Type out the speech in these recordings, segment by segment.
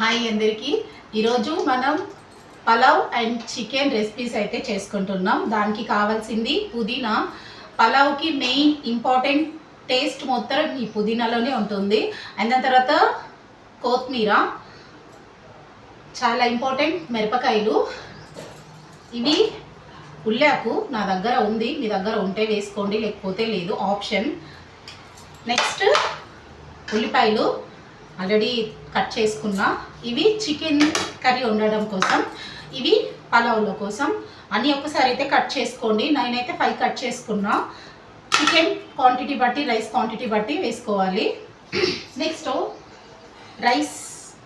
Hi అందరికీ. ఈరోజు మనం పలావ్ అండ్ చికెన్ రెసిపీస్ అయితే చేసుకుంటున్నాం. దానికి కావాల్సింది పుదీనా. పలావ్కి మెయిన్ ఇంపార్టెంట్ టేస్ట్ మొత్తం ఈ పుదీనాలోనే ఉంటుంది. అండ్ దాని తర్వాత కొత్తిమీర. చాలా ఇంపార్టెంట్ మిరపకాయలు. ఇవి ఉల్లాకు నా దగ్గర ఉంది. మీ దగ్గర ఉంటే వేసుకోండి లేకపోతే లేదు ఆప్షన్. నెక్స్ట్ ఉల్లిపాయలు. ఆల్రెడీ కట్ చేసుకున్నా ఇవి చికెన్ కర్రీ వండడం కోసం ఇవి పలావ్లో కోసం. అన్నీ ఒకసారి అయితే కట్ చేసుకోండి. నేనైతే ఫైవ్ కట్ చేసుకున్నా. చికెన్ క్వాంటిటీ బట్టి రైస్ క్వాంటిటీ బట్టి వేసుకోవాలి. Next rice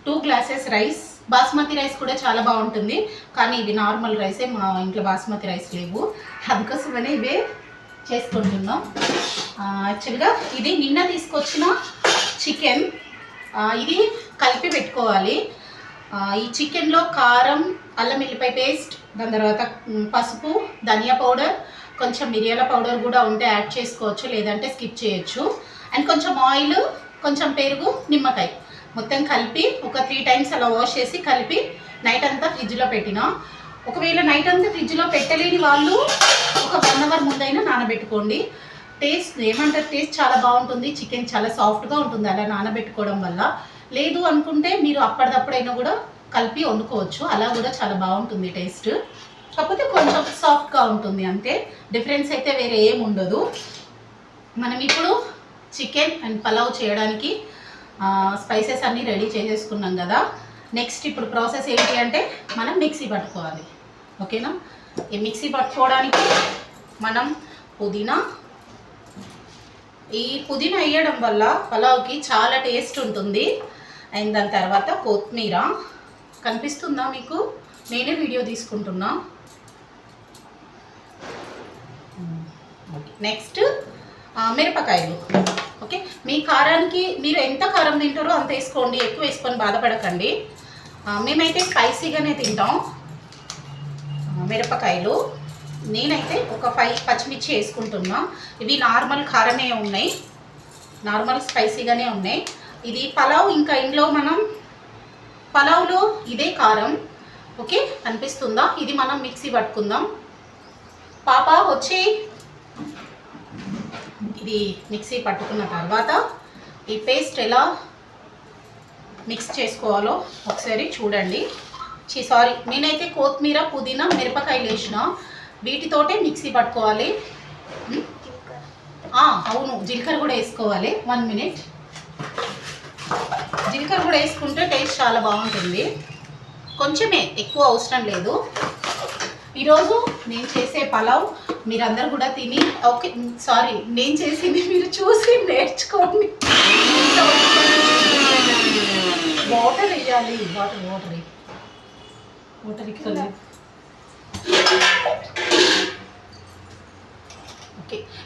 two glasses rice basmati rice కూడా చాలా బాగుంటుంది. కానీ ఇవి నార్మల్ రైసే మా ఇంట్లో బాస్మతి రైస్ లేవు. అందుకోసమనే ఇవే చేసుకుంటున్నాం. యాక్చువల్గా ఇది నిన్న తీసుకొచ్చిన చికెన్ ఇది కలిపి పెట్టుకోవాలి. ఈ చికెన్లో కారం అల్లం ఎల్లిపాయ పేస్ట్ దాని తర్వాత పసుపు ధనియా పౌడర్ కొంచెం మిరియాల పౌడర్ కూడా ఉంటే యాడ్ చేసుకోవచ్చు లేదంటే స్కిప్ చేయొచ్చు. అండ్ కొంచెం ఆయిల్ కొంచెం పెరుగు నిమ్మకాయ మొత్తం కలిపి ఒక త్రీ టైమ్స్ అలా వాష్ చేసి కలిపి నైట్ అంతా ఫ్రిడ్జ్లో పెట్టిన. ఒకవేళ నైట్ అంతా ఫ్రిడ్జ్లో పెట్టలేని వాళ్ళు ఒక వన్ అవర్ ముందైనా నానబెట్టుకోండి. టేస్ట్ ఏమంటారు టేస్ట్ చాలా బాగుంటుంది చికెన్ చాలా సాఫ్ట్గా ఉంటుంది అలా నానబెట్టుకోవడం వల్ల. లేదు అనుకుంటే మీరు అప్పటిదప్పుడైనా కూడా కలిపి వండుకోవచ్చు అలా కూడా చాలా బాగుంటుంది టేస్ట్. కాకపోతే కొంచెం సాఫ్ట్గా ఉంటుంది అంతే. డిఫరెన్స్ అయితే వేరే ఏం ఉండదు. మనం ఇప్పుడు చికెన్ అండ్ పలావ్ చేయడానికి స్పైసెస్ అన్నీ రెడీ చేసేసుకున్నాం కదా. నెక్స్ట్ ఇప్పుడు ప్రాసెస్ ఏంటి అంటే మనం మిక్సీ పట్టుకోవాలి. ఓకేనా? ఈ మిక్సీ పట్టుకోవడానికి మనం పుదీనా ఈ పుదీనా వేయడం వల్ల పలావ్కి చాలా టేస్ట్ ఉంటుంది. అండ్ దాని తర్వాత కొత్తిమీర. కనిపిస్తుందా మీకు? నేనే వీడియో తీసుకుంటున్నా. నెక్స్ట్ మిరపకాయలు. ఓకే? మీ కారానికి మీరు ఎంత కారం తింటారో అంత వేసుకోండి. ఎక్కువ వేసుకొని బాధపడకండి. మేమైతే స్పైసీగానే తింటాం. మిరపకాయలు. నేనైతే ఒక ఫైవ్ పచ్చిమిర్చి వేసుకుంటున్నా. ఇవి నార్మల్ కారమే ఉన్నాయి. నార్మల్ స్పైసీగానే ఉన్నాయి. ఇది పలావ్ ఇంకా ఇంట్లో మనం పలావ్లో ఇదే కారం. ఓకే? అనిపిస్తుందా? ఇది మనం మిక్సీ పట్టుకుందాం. పాప వచ్చి ఇది మిక్సీ పట్టుకున్న తర్వాత ఈ పేస్ట్ ఎలా మిక్స్ చేసుకోవాలో ఒకసారి చూడండి. చి సారీ. నేనైతే కొత్తిమీర పుదీనా మిరపకాయలు వేసిన వీటితోటే మిక్సీ పట్టుకోవాలి. అవును జీలకర్ర కూడా వేసుకోవాలి. వన్ మినిట్ జీలకర్ర కూడా వేసుకుంటే టేస్ట్ చాలా బాగుంటుంది. కొంచెమే ఎక్కువ అవసరం లేదు. ఈరోజు నేను చేసే పలావ్ మీరందరూ కూడా తిని ఓకే సారీ నేను చేసింది మీరు చూసి నేర్చుకోండి. వాటర్ వేయాలి. వాటర్ వాటర్ వాటర్ ఇక్కడ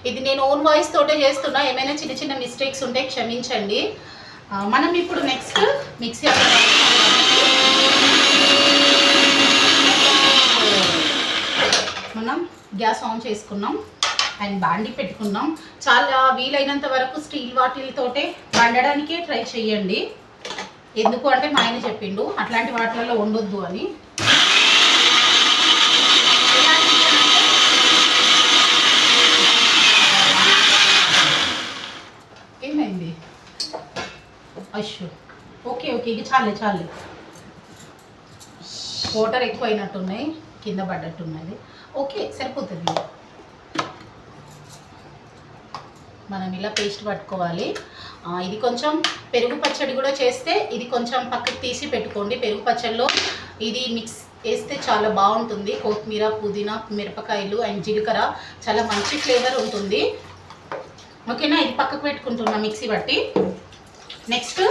ఇది నేను ఓన్ వాయిస్ తోటే చేస్తున్నా. ఏమైనా చిన్న చిన్న మిస్టేక్స్ ఉంటే క్షమించండి. మనం ఇప్పుడు నెక్స్ట్ మిక్సీ మనం గ్యాస్ ఆన్ చేసుకున్నాం. అండ్ బాండి పెట్టుకున్నాం. చాలా వీలైనంత వరకు స్టీల్ వాటిలతోటే వండడానికే ట్రై చేయండి ఎందుకు అంటే మా ఆయన చెప్పిండు అట్లాంటి వాటిలలో వండొద్దు అని. అయ్యో ఓకే ఓకే ఇది చాలే చాలే. వాటర్ ఎక్కువ అయినట్టున్నాయి కింద పడ్డట్టున్నది. ఓకే సరిపోతుంది. మనం ఇలా పేస్ట్ పట్టుకోవాలి. ఇది కొంచెం పెరుగు పచ్చడి కూడా చేస్తే ఇది కొంచెం పక్కకు తీసి పెట్టుకోండి. పెరుగు పచ్చడిలో ఇది మిక్స్ వేస్తే చాలా బాగుంటుంది. కొత్తిమీర పుదీనా మిరపకాయలు అండ్ జీలకర్ర చాలా మంచి ఫ్లేవర్ ఉంటుంది. ఓకేనా? ఇది పక్కకు పెట్టుకుంటున్నా మిక్సీ బట్టి నెక్స్ట్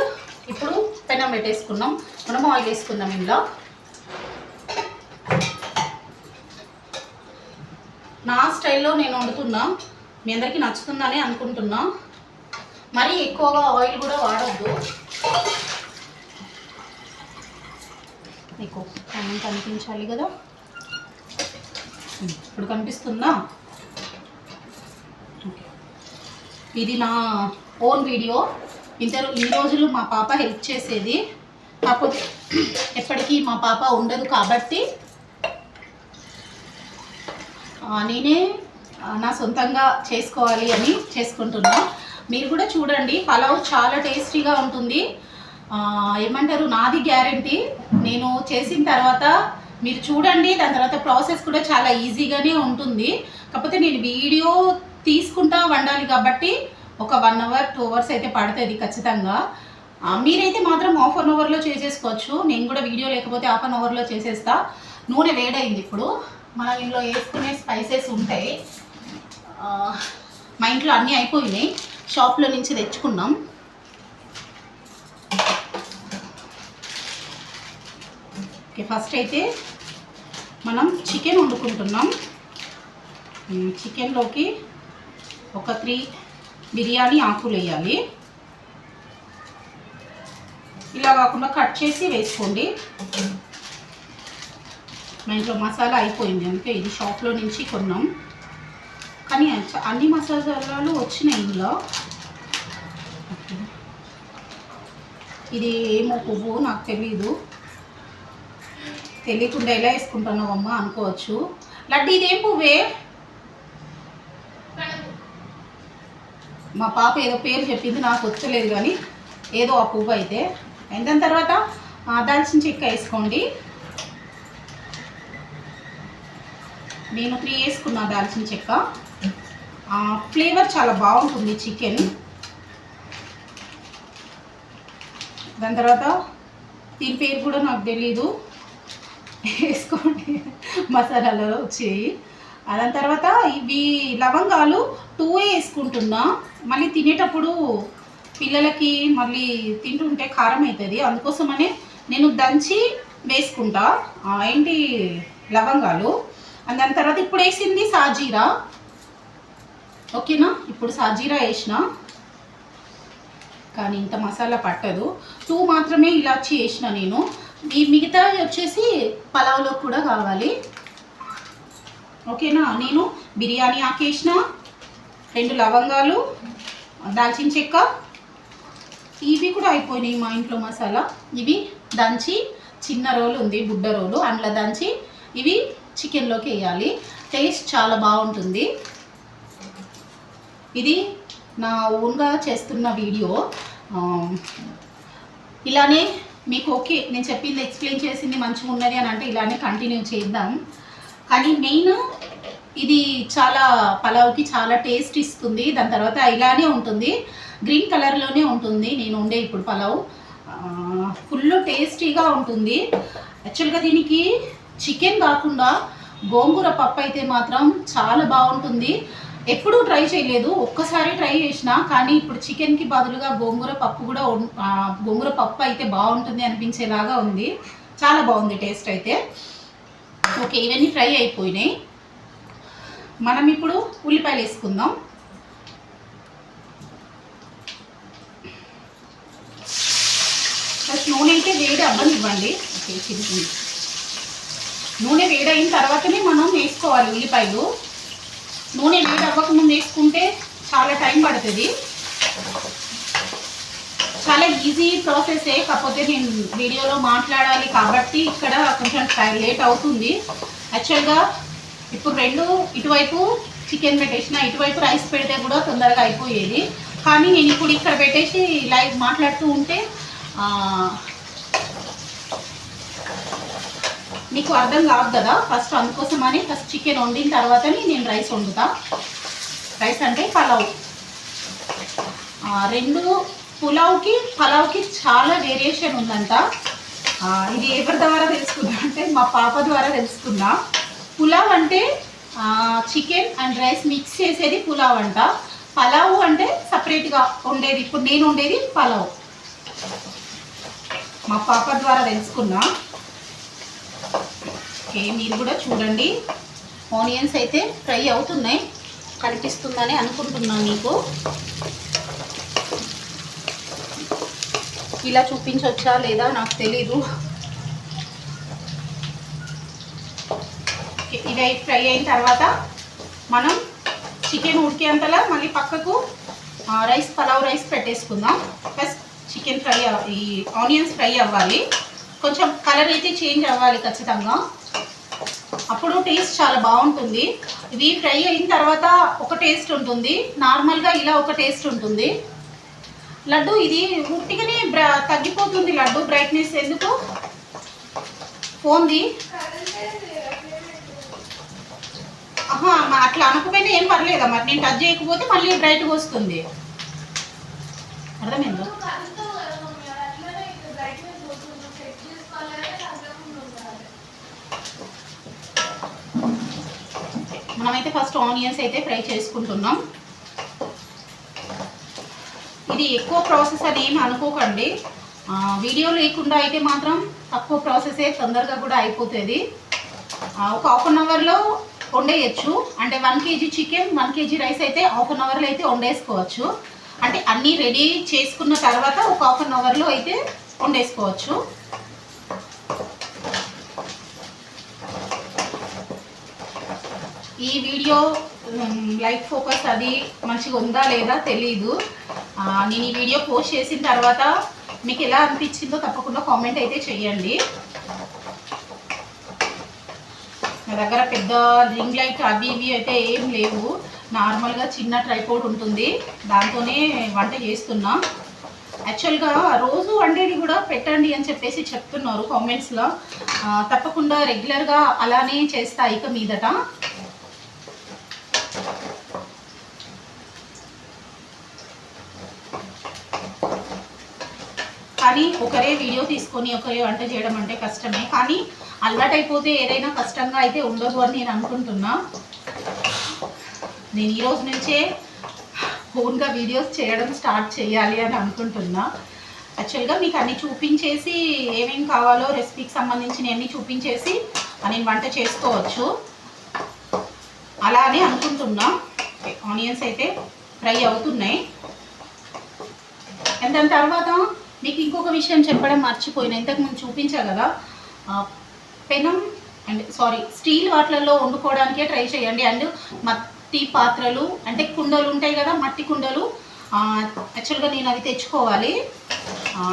ఇప్పుడు పెనం పెట్టేసుకున్నాం. మనం ఆయిల్ వేసుకుందాం ఇందులో. నా స్టైల్లో నేను వండుతున్నా. మీ అందరికీ నచ్చుతుందని అనుకుంటున్నా. మరీ ఎక్కువగా ఆయిల్ కూడా వాడద్దు. మీకు పెనం కనిపించాలి కదా. ఇప్పుడు కనిపిస్తుందా? ఇది నా ఓన్ వీడియో. ఇంత ఈ రోజులు మా పాప హెల్ప్ చేసేది. కాకపోతే ఎప్పటికీ మా పాప ఉండదు కాబట్టి నేనే నా సొంతంగా చేసుకోవాలి అని చేసుకుంటున్నా. మీరు కూడా చూడండి పలావ్ చాలా టేస్టీగా ఉంటుంది. ఏమంటారు నాది గ్యారంటీ. నేను చేసిన తర్వాత మీరు చూడండి దాని తర్వాత ప్రాసెస్ కూడా చాలా ఈజీగానే ఉంటుంది. కాకపోతే నేను వీడియో తీసుకుంటా వండాలి కాబట్టి ఒక వన్ అవర్ టూ అవర్స్ అయితే పడుతుంది ఖచ్చితంగా. మీరైతే మాత్రం హాఫ్ అన్ అవర్లో చేసేసుకోవచ్చు. నేను కూడా వీడియో లేకపోతే హాఫ్ అన్ అవర్లో చేసేస్తా. నూనె వేడైంది ఇప్పుడు. మనం ఇంట్లో వేసుకునే స్పైసెస్ ఉంటాయి. మా ఇంట్లో అన్నీ అయిపోయినాయి. షాప్లో నుంచి తెచ్చుకున్నాం. ఓకే ఫస్ట్ అయితే మనం చికెన్ వండుకుంటున్నాం. చికెన్లోకి ఒక త్రీ బిర్యానీ ఆకులు వేయాలి. ఇలా కాకుండా కట్ చేసి వేసుకోండి. మా ఇంట్లో మసాలా అయిపోయింది అందుకే ఇది షాప్లో నుంచి కొన్నాం. కానీ అన్ని మసాలాలు వచ్చినాయి ఇందులో. ఇది ఏమో పువ్వు నాకు తెలీదు. తెలియకుండా ఎలా వేసుకుంటున్నావమ్మా అనుకోవచ్చు. లడ్డు ఇదేం పువ్వే? మా పాప ఏదో పేరు చెప్పింది నాకు వచ్చలేదు కానీ ఏదో ఆ పువ్వు అయితే. అయిన దాని తర్వాత దాల్చిన చెక్క వేసుకోండి. నేను త్రీ వేసుకున్నా దాల్చిన చెక్క. ఫ్లేవర్ చాలా బాగుంటుంది చికెన్. దాని తర్వాత దీని పేరు కూడా నాకు తెలీదు. వేసుకోండి. మసాలాలో వచ్చేవి దాని తర్వాత ఇవి లవంగాలు టూ వేసుకుంటున్నా. మళ్ళీ తినేటప్పుడు పిల్లలకి మళ్ళీ తింటుంటే కారం అవుతుంది. అందుకోసమనే నేను దంచి వేసుకుంటా. ఏంటి లవంగాలు. అండ్ దాని తర్వాత ఇప్పుడు వేసింది సాజీరా. ఓకేనా? ఇప్పుడు సాజీరా వేసిన. కానీ ఇంత మసాలా పట్టదు. టూ మాత్రమే ఇలాచి వేసిన నేను. ఈ మిగతా వచ్చేసి పలావ్లో కూడా కావాలి. ఓకేనా? నేను బిర్యానీ ఆకేసిన. రెండు లవంగాలు దాల్చిన చెక్క. ఇవి కూడా అయిపోయినాయి మా ఇంట్లో మసాలా. ఇవి దంచి చిన్న రోలు ఉంది బుడ్డ రోలు అందులో దంచి ఇవి చికెన్లోకి వేయాలి. టేస్ట్ చాలా బాగుంటుంది. ఇది నా ఓన్గా చేస్తున్న వీడియో. ఇలానే మీకు ఓకే నేను చెప్పింది ఎక్స్ప్లెయిన్ చేసింది మంచిగా ఉన్నది అని అంటే ఇలానే కంటిన్యూ చేద్దాం. కానీ మెయిన్ ఇది చాలా పలావ్కి చాలా టేస్ట్ ఇస్తుంది. దాని తర్వాత ఇలానే ఉంటుంది. గ్రీన్ కలర్లోనే ఉంటుంది. నేను ఉండే ఇప్పుడు పలావ్. ఫుల్ టేస్టీగా ఉంటుంది. యాక్చువల్గా దీనికి చికెన్ కాకుండా గోంగూర పప్పు అయితే మాత్రం చాలా బాగుంటుంది. ఎప్పుడూ ట్రై చేయలేదు. ఒక్కసారి ట్రై చేసిన కానీ ఇప్పుడు చికెన్కి బదులుగా గోంగూర పప్పు కూడా గోంగూర పప్పు అయితే బాగుంటుంది అనిపించేలాగా ఉంది. చాలా బాగుంది టేస్ట్ అయితే. ఓకే ఇవన్నీ ఫ్రై అయిపోయినాయి. మనం ఇప్పుడు ఉల్లిపాయలు వేసుకుందాం. ఫస్ట్ నూనె అయితే వేడి అవ్వనివ్వండి. ఓకే నూనె నూనె వేడైన తర్వాతనే మనం వేసుకోవాలి ఉల్లిపాయలు. నూనె వేడి అవ్వకముందు వేసుకుంటే చాలా టైం పడుతుంది. చాలా ఈజీ ప్రాసెసే కాకపోతే నేను వీడియోలో మాట్లాడాలి కాబట్టి ఇక్కడ కొంచెం టైం లేట్ అవుతుంది. యాక్చువల్గా ఇప్పుడు రెండు ఇటువైపు చికెన్ పెట్టేసిన ఇటువైపు రైస్ పెడితే కూడా తొందరగా అయిపోయేది. కానీ నేను ఇప్పుడు ఇక్కడ పెట్టేసి లైవ్ మాట్లాడుతూ ఉంటే నీకు మీకు అర్థం కాదు కదా. ఫస్ట్ అందుకోసమని ఫస్ట్ చికెన్ వండిన తర్వాతనే నేను రైస్ వండుతా. రైస్ అంటే పలావ్. రెండు పులావ్కి పలావ్కి చాలా వేరియేషన్ ఉందంట. ఇది ఎవరి ద్వారా తెలుసుకున్నా అంటే మా పాప ద్వారా తెలుసుకున్నా. పులావ్ అంటే చికెన్ అండ్ రైస్ మిక్స్ చేసేది పులావ్ అంట. పలావ్ అంటే సపరేట్గా ఉండేది. ఇప్పుడు నేను ఉండేది పలావ్. మా పాప ద్వారా తెలుసుకున్నా. ఓకే మీరు కూడా చూడండి. ఆనియన్స్ అయితే ఫ్రై అవుతున్నాయి. కనిపిస్తుందని అనుకుంటున్నాను మీకు. ఇలా చూపించవచ్చా లేదా నాకు తెలీదు. ఓకే, ఫ్రై అయిన తర్వాత మనం చికెన్ ఉడికేంతలా మళ్ళీ పక్కకు రైస్ పలావ్ రైస్ పెట్టేసుకుందాం. ఫస్ట్ చికెన్ ఫ్రై ఈ ఆనియన్స్ ఫ్రై అవ్వాలి. కొంచెం కలర్ అయితే చేంజ్ అవ్వాలి ఖచ్చితంగా. అప్పుడు టేస్ట్ చాలా బాగుంటుంది. ఇవి ఫ్రై అయిన తర్వాత ఒక టేస్ట్ ఉంటుంది. నార్మల్గా ఇలా ఒక టేస్ట్ ఉంటుంది. లడ్డు ఇది ఉట్టిగానే బ్ర తగ్గిపోతుంది లడ్డు బ్రైట్నెస్. ఎందుకు? ఫోన్ది. అట్లా అనకపోయినా ఏం పర్లేదా? మరి నేను టచ్ చేయకపోతే మళ్ళీ బ్రైట్గా వస్తుంది. అర్థమైందా? మనమైతే ఫస్ట్ ఆనియన్స్ అయితే ఫ్రై చేసుకుంటున్నాం. ఇది ఎక్కువ ప్రాసెస్ అని ఏమి అనుకోకండి. వీడియో లేకుండా అయితే మాత్రం తక్కువ ప్రాసెసే తొందరగా కూడా అయిపోతుంది. ఒక హాఫ్ అన్ అవర్లో వండేయచ్చు. అంటే one KG chicken one KG rice అయితే హాఫ్ అన్ అవర్లో అయితే వండేసుకోవచ్చు. అంటే అన్నీ రెడీ చేసుకున్న తర్వాత ఒక హాఫ్ అన్ అవర్లో అయితే వండేసుకోవచ్చు. ఈ వీడియో లైట్ ఫోకస్ అది మంచిగా ఉందా లేదా తెలీదు. నేను ఈ వీడియో పోస్ట్ చేసిన తర్వాత మీకు ఎలా అనిపించిందో తప్పకుండా కామెంట్ అయితే చేయండి. నా దగ్గర పెద్ద రింగ్ లైట్ అవి ఇవి అయితే ఏం లేవు. నార్మల్గా చిన్న ట్రైపోర్ట్ ఉంటుంది. దాంతోనే వంట చేస్తున్నా. యాక్చువల్గా రోజు వండేది కూడా పెట్టండి అని చెప్పేసి చెప్తున్నారు కామెంట్స్లో తప్పకుండా రెగ్యులర్గా అలానే చేస్తా ఇక మీదట. కానీ ఒకరే వీడియో తీసుకొని ఒకరే వంట చేయడం అంటే కష్టమే. కానీ అలవాటైపోతే ఏదైనా కష్టంగా అయితే ఉండదు అని నేను అనుకుంటున్నా. నేను ఈరోజు నుంచే ఓన్గా వీడియోస్ చేయడం స్టార్ట్ చేయాలి అని అనుకుంటున్నా. యాక్చువల్గా మీకు అన్ని చూపించేసి ఏమేమి కావాలో రెసిపీకి సంబంధించిన అన్నీ చూపించేసి నేను వంట చేసుకోవచ్చు. అలా అని అనుకుంటున్నా ఆనియన్స్ అయితే ఫ్రై అవుతున్నాయి. అండ్ దాని తర్వాత? మీకు ఇంకొక విషయం చెప్పడం మర్చిపోయిన ఇంతకు ముందు చూపించా కదా పెనం అండ్ సారీ స్టీల్ వాటిలలో వండుకోవడానికే ట్రై చేయండి. అండ్ మట్టి పాత్రలు అంటే కుండలు ఉంటాయి కదా మట్టి కుండలు యాక్చువల్గా నేను అవి తెచ్చుకోవాలి.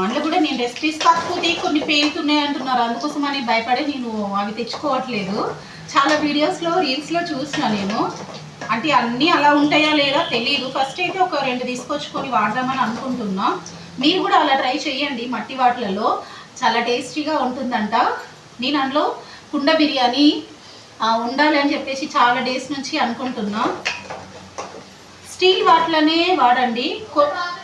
అందులో కూడా నేను రెసిపీస్ కాకపోతే కొన్ని పేలుతున్నాయి అంటున్నారు. అందుకోసం అని భయపడి నేను అవి తెచ్చుకోవట్లేదు. చాలా వీడియోస్లో రీల్స్లో చూసిన నేను. అంటే అన్నీ అలా ఉంటాయా లేదా తెలియదు ఫస్ట్ అయితే ఒక రెండు తీసుకొచ్చుకొని వాడదామని అనుకుంటున్నా. మీరు కూడా అలా ట్రై చేయండి మట్టి వాటిలలో. చాలా టేస్టీగా ఉంటుందంట. నేను అందులో కుండ బిర్యానీ ఉండాలి అని చెప్పేసి చాలా డేస్ నుంచి అనుకుంటున్నా. స్టీల్ వాటిలోనే వాడండి. కొ-